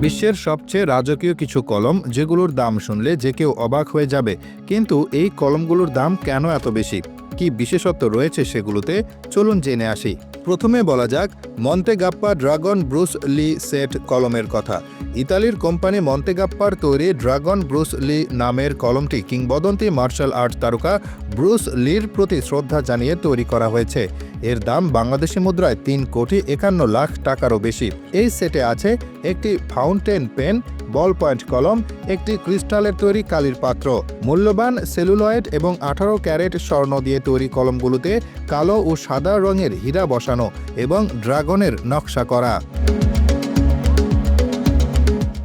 বিশ্বের সবচেয়ে রাজকীয় কিছু কলম যেগুলোর দাম শুনলে যে কেউ অবাক হয়ে যাবে। কিন্তু এই কলমগুলোর দাম কেন এত বেশি? কি বিশেষত্ব রয়েছে সেগুলোতে? চলুন জেনে আসি। প্রথমে বলা যাক, Montegrappa dragon Bruce Lee set কলমের কথা। ইতালির কোম্পানি মন্তেগাপ্পার তৈরি ড্রাগন ব্রুস লি নামের কলমটি কিংবদন্তি মার্শাল আর্ট তারকা ব্রুস লির প্রতি শ্রদ্ধা জানিয়ে তৈরি করা হয়েছে। এর দাম বাংলাদেশি মুদ্রায় তিন কোটি একান্ন লাখ টাকারও বেশি। এই সেটে আছে একটি ফাউন্টেন পেন বল পয়েন্ট কলম একটি ক্রিস্টালের তৈরি কালির পাত্র। মূল্যবান সেলুলয়েড এবং আঠারো ক্যারেট স্বর্ণ দিয়ে তৈরি কলমগুলোতে কালো ও সাদা রঙের হীরা বসানো এবং ড্রাগনের নকশা করা।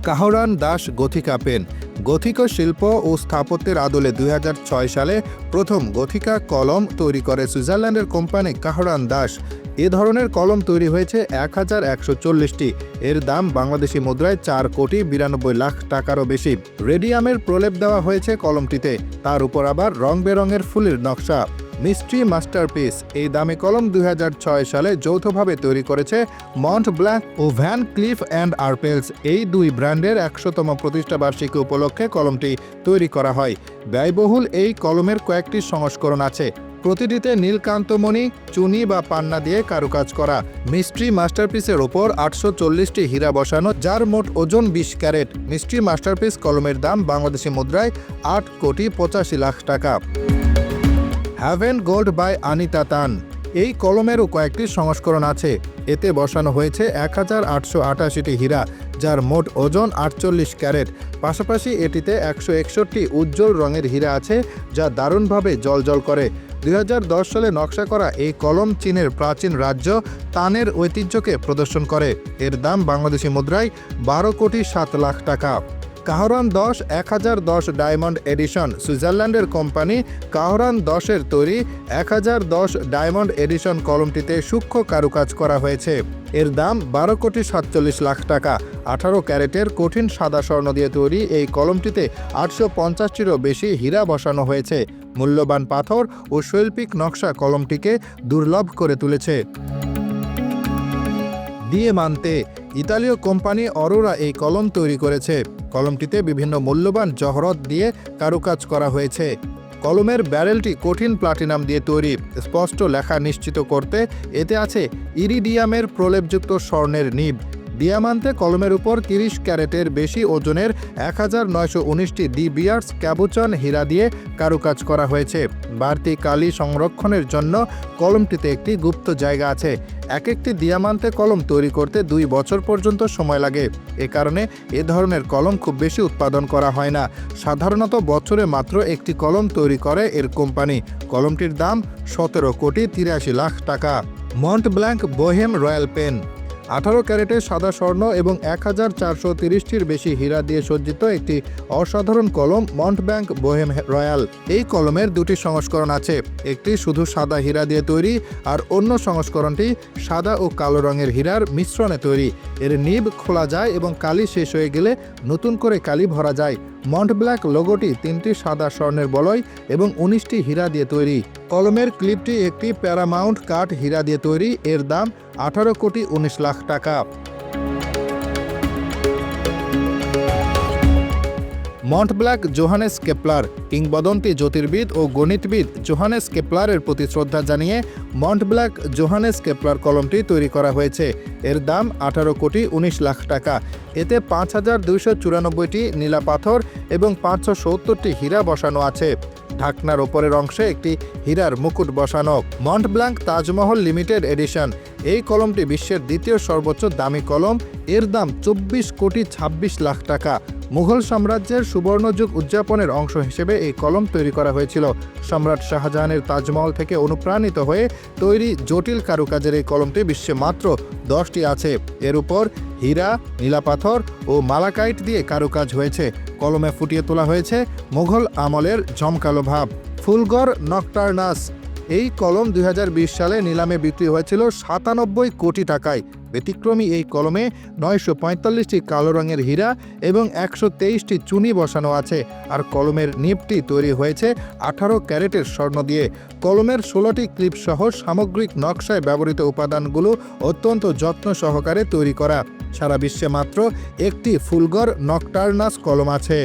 Caran d'Ache Gothica pen. Gothic শিল্প ও স্থাপত্যের আদলে দুই হাজার ছয় সালে প্রথম গথিকা কলম তৈরি করে সুইজারল্যান্ডের কোম্পানি কাহরান দাস। এ ধরনের কলম তৈরি হয়েছে এক হাজার একশো চল্লিশটি। এর দাম বাংলাদেশি মুদ্রায় চার কোটি বিরানব্বই লাখ টাকারও বেশি। রেডিয়ামের প্রলেপ দেওয়া হয়েছে কলমটিতে। তার উপর আবার রং বেরঙের ফুলের নকশা। Mystery masterpiece. এই দামি কলম দুই হাজার ছয় সালে যৌথভাবে তৈরি করেছে মন্ট ব্ল্যাক ও ভ্যান ক্লিফ অ্যান্ড আর্পেলস। এই দুই ব্র্যান্ডের একশোতম প্রতিষ্ঠা বার্ষিকী উপলক্ষে কলমটি তৈরি করা হয়। ব্যয়বহুল এই কলমের কয়েকটি সংস্করণ আছে। প্রতিটিতে নীলকান্তমণি, চুনি বা পান্না দিয়ে কারুকাজ করা। মিস্ট্রি মাস্টারপিসের ওপর আটশো চল্লিশটি হীরা বসানো, যার মোট ওজন বিশ ক্যারেট। মিস্ট্রি মাস্টারপিস কলমের দাম বাংলাদেশি মুদ্রায় আট কোটি পঁচাশি লাখ টাকা। হ্যাভেন গোল্ড বাই আনিতা তান এই কলমেরও কয়েকটি সংস্করণ আছে। এতে বসানো হয়েছে এক হাজার আটশো আটাশিটি হীরা, যার মোট ওজন আটচল্লিশ ক্যারেট। পাশাপাশি এটিতে একশো একষট্টি উজ্জ্বল রঙের হীরা আছে, যা দারুণভাবে জলজল করে। দুই হাজার দশ সালে নকশা করা এই কলম চীনের প্রাচীন রাজ্য তানের ঐতিহ্যকে প্রদর্শন করে। এর দাম বাংলাদেশি মুদ্রায় বারো কোটি সাত লাখ টাকা। কাহরান দশ, এক হাজার দশ ডায়মন্ড এডিশন। সুইজারল্যান্ডের কোম্পানি কাহরান দশের তৈরি, এক হাজার দশ ডায়মন্ড এডিশন কলমটিতে সূক্ষ্ম কারুকাজ করা হয়েছে। এর দাম বারো কোটি সাতচল্লিশ লাখ টাকা। আঠারো ক্যারেটের কঠিন সাদা স্বর্ণ দিয়ে তৈরি এই কলমটিতে আটশো পঞ্চাশটিরও বেশি হীরা বসানো হয়েছে। মূল্যবান পাথর ও শৈল্পিক নকশা কলমটিকে দুর্লভ করে তুলেছে। দিয়ে মানতে ইতালীয় কোম্পানি অরোরা এই কলম তৈরি করেছে। কলমটিতে বিভিন্ন মূল্যবান জহরত দিয়ে কারুকাজ করা হয়েছে। কলমের ব্যারেলটি কঠিন প্লাটিনাম দিয়ে তৈরি। স্পষ্ট লেখা নিশ্চিত করতে এতে আছে ইরিডিয়ামের প্রলেপযুক্ত স্বর্ণের নিব। ডিয়ামান্তে কলমের উপর তিরিশ ক্যারেটের বেশি ওজনের এক হাজার নয়শো উনিশটি ডি বিয়ার্স ক্যাবুচন হীরা দিয়ে কারুকাজ করা হয়েছে। বাড়তি কালি সংরক্ষণের জন্য কলমটিতে একটি গুপ্ত জায়গা আছে। এক একটি দিয়ামান্তে কলম তৈরি করতে দুই বছর পর্যন্ত সময় লাগে। এ কারণে এ ধরনের কলম খুব বেশি উৎপাদন করা হয় না। সাধারণত বছরে মাত্র একটি কলম তৈরি করে এর কোম্পানি। কলমটির দাম সতেরো কোটি তিরাশি লাখ টাকা। Mont Blanc Boheme Royal pen. আঠারো ক্যারেটের সাদা স্বর্ণ এবং এক হাজার চারশো তিরিশটির বেশি হীরা দিয়ে সজ্জিত একটি অসাধারণ কলম মন্ট ব্যাংক বোহেম রয়্যাল। এই কলমের দুটি সংস্করণ আছে। একটি শুধু সাদা হীরা দিয়ে তৈরি আর অন্য সংস্করণটি সাদা ও কালো রঙের হীরার মিশ্রণে তৈরি। এর নিব খোলা যায় এবং কালি শেষ হয়ে গেলে নতুন করে কালি ভরা যায়। মন্ট ব্ল্যাক লোগোটি তিনটি সাদা স্বর্ণের বলয় এবং উনিশটি হীরা দিয়ে তৈরি। কলমের ক্লিপটি একটি প্যারামাউন্ট কাঠ হীরা দিয়ে তৈরি। এর দাম আঠারো কোটি উনিশ লাখ টাকা। মন্ট ব্ল্যাক জোহানেস কেপলার কিংবদন্তি জ্যোতির্বিদ ও গণিতবিদ জোহানেস কেপলারের প্রতি শ্রদ্ধা জানিয়ে মন্ট ব্ল্যাক জোহানেস কেপলার কলমটি তৈরি করা হয়েছে। এর দাম আঠারো কোটি উনিশ লাখ টাকা। এতে পাঁচ হাজার দুইশো চুরানব্বইটি নীলা পাথর এবং পাঁচশো সত্তরটি হীরা বসানো আছে। ঢাকনার ওপরের অংশে একটি হীরার মুকুট বসানো। Mont Blanc Taj Mahal limited edition. এই কলমটি বিশ্বের দ্বিতীয় সর্বোচ্চ দামি কলম। এর দাম চব্বিশ কোটি ছাব্বিশ লাখ টাকা। মুঘল সাম্রাজ্যের সুবর্ণযুগ উদযাপনের অংশ হিসেবে এই কলম তৈরি করা হয়েছিল। সম্রাট শাহজাহানের তাজমহল থেকে অনুপ্রাণিত হয়ে তৈরি জটিল কারুকাজের এই কলমটি বিশ্বে মাত্র দশটি আছে। এর উপর হীরা, নীলাপাথর ও মালাকাইট দিয়ে কারুকাজ হয়েছে। কলমে ফুটিয়ে তোলা হয়েছে মুঘল আমলের জমকালো ভাব। ফুলগর নকটার্নাস এই কলম দুই হাজার বিশ সালে নিলামে বিক্রি হয়েছিল সাতানব্বই কোটি টাকায়। ব্যতিক্রমী এই কলমে নয়শো পঁয়তাল্লিশটি কালো রঙের হীরা এবং একশো তেইশটি চুনি বসানো আছে। আর কলমের নিপটি তৈরি হয়েছে আঠারো ক্যারেটের স্বর্ণ দিয়ে। কলমের ষোলোটি ক্লিপ সহ সামগ্রিক নকশায় ব্যবহৃত উপাদানগুলো অত্যন্ত যত্ন সহকারে তৈরি করা। সারা বিশ্বে মাত্র একটি ফুলগর নকটার্নাস কলম আছে।